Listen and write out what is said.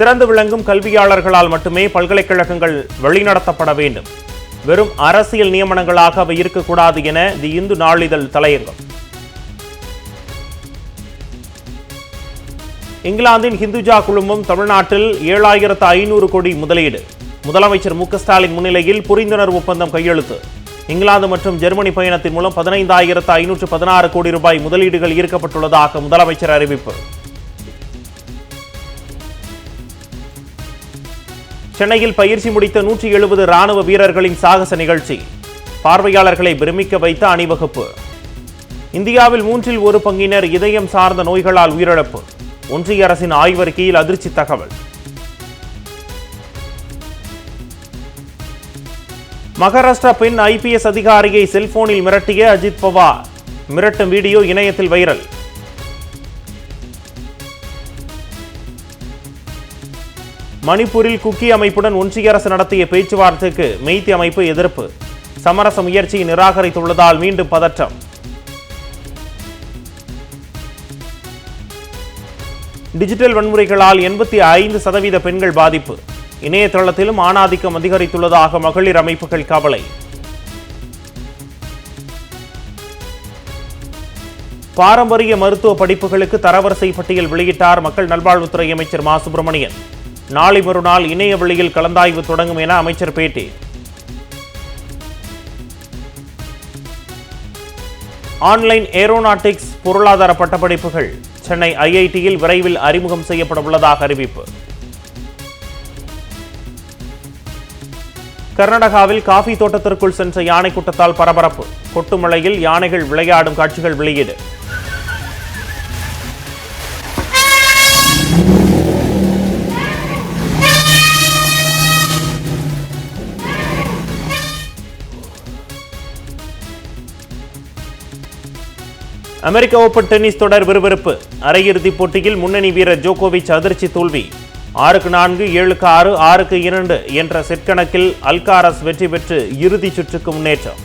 சிறந்து விளங்கும் கல்வியாளர்களால் மட்டுமே பல்கலைக்கழகங்கள் வழிநடத்தப்பட வேண்டும். வெறும் அரசியல் நியமனங்களாக அவை இருக்கக்கூடாது என தி இந்து நாளிதழ் தலையங்கம். இங்கிலாந்தின் ஹிந்துஜா குழுமம் தமிழ்நாட்டில் ஏழாயிரத்து ஐநூறு கோடி முதலீடு. முதலமைச்சர் மு ஸ்டாலின் முன்னிலையில் புரிந்துணர்வு ஒப்பந்தம் கையெழுத்து. இங்கிலாந்து மற்றும் ஜெர்மனி பயணத்தின் மூலம் பதினைந்தாயிரத்து ஐநூற்று பதினாறு கோடி ரூபாய் முதலீடுகள் ஈர்க்கப்பட்டுள்ளதாக முதலமைச்சர் அறிவிப்பு. சென்னையில் பயிற்சி முடித்த நூற்றி எழுபது ராணுவ வீரர்களின் சாகச நிகழ்ச்சி. பார்வையாளர்களை பிரமிக்க வைத்த அணிவகுப்பு. இந்தியாவில் மூன்றில் ஒரு பங்கினர் இதயம் சார்ந்த நோய்களால் உயிரிழப்பு. ஒன்றிய அரசின் ஆய்வறிக்கையில் அதிர்ச்சி தகவல். மகாராஷ்டிரா பெண் ஐபிஎஸ் அதிகாரியை செல்போனில் மிரட்டிய அஜித் பவார். மிரட்டும் வீடியோ இணையத்தில் வைரல். மணிப்பூரில் குக்கி அமைப்புடன் ஒன்றிய அரசு நடத்திய பேச்சுவார்த்தைக்கு மெய்த்தி அமைப்பு எதிர்ப்பு. சமரச முயற்சியை நிராகரித்துள்ளதால் மீண்டும் பதற்றம். டிஜிட்டல் வன்முறைகளால் எண்பத்தி ஐந்து சதவீத பெண்கள் பாதிப்பு. இணையதளத்திலும் ஆணாதிக்கம் அதிகரித்துள்ளதாக மகளிர் அமைப்புகள் கவலை. பாரம்பரிய மருத்துவ படிப்புகளுக்கு தரவரிசை பட்டியல் வெளியிட்டார் மக்கள் நல்வாழ்வுத்துறை அமைச்சர் மா. சுப்பிரமணியன். நாளை மறுநாள் இணைய வழியில் கலந்தாய்வு தொடங்கும் என அமைச்சர் பேட்டி. ஆன்லைன் ஏரோநாட்டிக்ஸ் பொருளாதார பட்டப்படிப்புகள். சென்னை ஐஐடியில் விரைவில் அறிமுகம் செய்யப்பட உள்ளதாக அறிவிப்பு. கர்நாடகாவில் காஃபி தோட்டத்திற்குள் சென்ற யானை கூட்டத்தால் பரபரப்பு. கொட்டுமலையில் யானைகள் விளையாடும் காட்சிகள் வெளியீடு. அமெரிக்க ஓபன் டென்னிஸ் தொடர் விறுவிறுப்பு. அரையிறுதிப் போட்டியில் முன்னணி வீரர் ஜோகோவிச் அதிர்ச்சி தோல்வி. ஆறுக்கு நான்கு ஏழுக்கு ஆறு ஆறுக்கு இரண்டு என்ற செட் கணக்கில் அல்காரஸ் வெற்றி பெற்று இறுதிச் சுற்றுக்கு முன்னேற்றம்.